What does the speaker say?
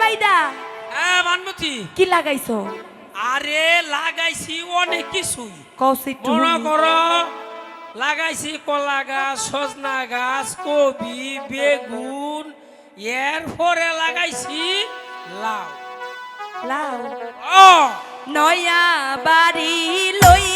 বাইদা হ্যাঁ মানমতি। কি লাগাইছো? আরে লাগাইছি অনেক কিছুই। কৌশি মনে করো লাগাইছি কলা গাছ সজনা গাছ কবি বেগুন এরপরে লাগাইছি লাউ। লাউ। ও। নয়া বাড়ি লই